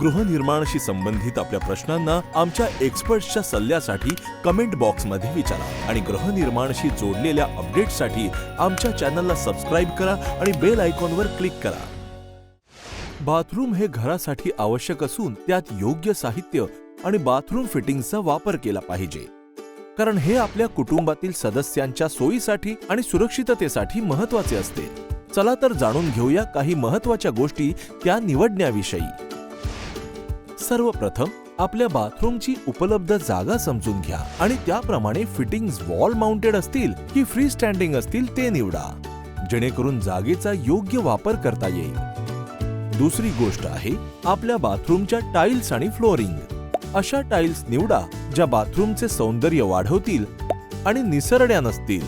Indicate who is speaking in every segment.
Speaker 1: गृहनिर्माणाशी संबंधित आपल्या प्रश्नांना आमच्या एक्सपर्ट्सच्या सल्ल्यासाठी कमेंट बॉक्समध्ये विचारा आणि गृहनिर्माणाशी जोडलेल्या अपडेट्ससाठी आमच्या चॅनलला सबस्क्राईब करा आणि बेल आयकॉनवर क्लिक करा. बाथरूम हे घरासाठी आवश्यक असून त्यात योग्य साहित्य आणि बाथरूम फिटिंगचा वापर केला पाहिजे. कारण हे आपल्या कुटुंबातील सदस्यांच्या सोयीसाठी आणि सुरक्षिततेसाठी महत्त्वाचे असते. चला तर जाणून घेऊया काही महत्त्वाच्या गोष्टी त्या निवडण्याविषयी. सर्वप्रथम आपल्या बाथरूमची उपलब्ध जागा समजून घ्या आणि त्याप्रमाणे फिटिंग वॉल माउंटेड असतील की फ्री स्टँडिंग असतील ते निवडा. जेणेकरून जागेचा योग्य वापर करता येईल. दुसरी गोष्ट आहे आपल्या बाथरूमच्या टाइल्स आणि फ्लोरिंग. अशा टाइल्स निवडा ज्या बाथरूमचे सौंदर्य वाढवतील आणि निसरड्या नसतील.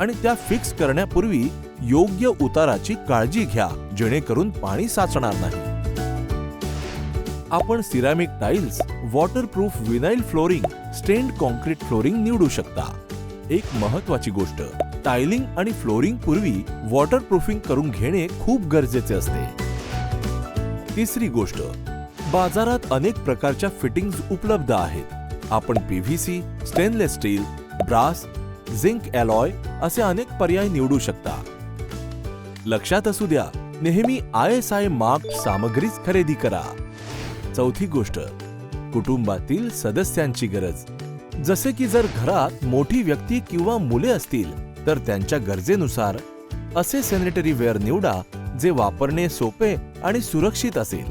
Speaker 1: आणि त्या फिक्स करण्यापूर्वी योग्य उताराची काळजी घ्या जेणेकरून पाणी साचणार नाही. आपण ceramic tiles waterproof vinyl flooring stained concrete flooring निवडू शकता. एक महत्वाची गोष्ट टायलिंग आणि फ्लोरिंग पूर्वी वॉटरप्रूफिंग करून घेणे खूप गरजेचे असते. तिसरी गोष्ट बाजारात अनेक प्रकारच्या फिटिंग्ज उपलब्ध आहेत. आपण PVC stainless steel brass zinc alloy असे अनेक पर्याय निवडू शकता. लक्षात असू द्या नेहमी आय एस आय मार्क सामग्रीच खरेदी करा. चौथी गोष्ट कुटुंबातील सदस्यांची गरज. जसे की जर घरात मोठी व्यक्ती किंवा मुले असतील तर त्यांच्या गरजेनुसार असे सॅनिटरी वेअर निवडा जे वापरणे सोपे आणि सुरक्षित असेल.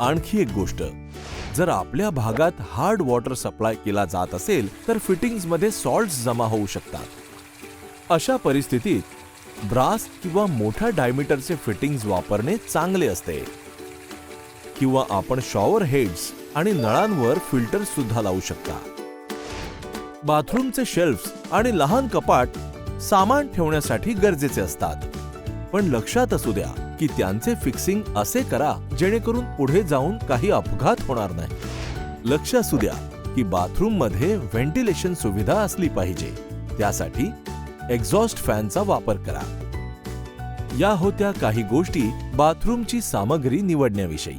Speaker 1: आणखी एक गोष्ट जर आपल्या भागात हार्ड वॉटर सप्लाय केला जात असेल तर फिटिंग्समध्ये सॉल्ट्स सॉल्ट जमा होऊ शकतात. अशा परिस्थितीत ब्रास किंवा मोठ्या डायमीटरचे फिटिंग्स वापरणे चांगले असते. किंवा आपण शॉवर हेड्स आणि नळांवर फिल्टर सुद्धा लावू शकता. बाथरूमचे शेल्फ्स आणि लहान कपाट सामान ठेवण्यासाठी गरजेचे असतात. पण लक्षात असू द्या की त्यांचे फिक्सिंग असे करा जेणेकरून पुढे जाऊन काही अपघात होणार नाही. लक्ष असू द्या की बाथरूममध्ये व्हेंटिलेशन सुविधा असली पाहिजे. त्यासाठी एक्झॉस्ट फॅनचा वापर करा. या होत्या काही गोष्टी बाथरूमची सामग्री निवडण्याविषयी.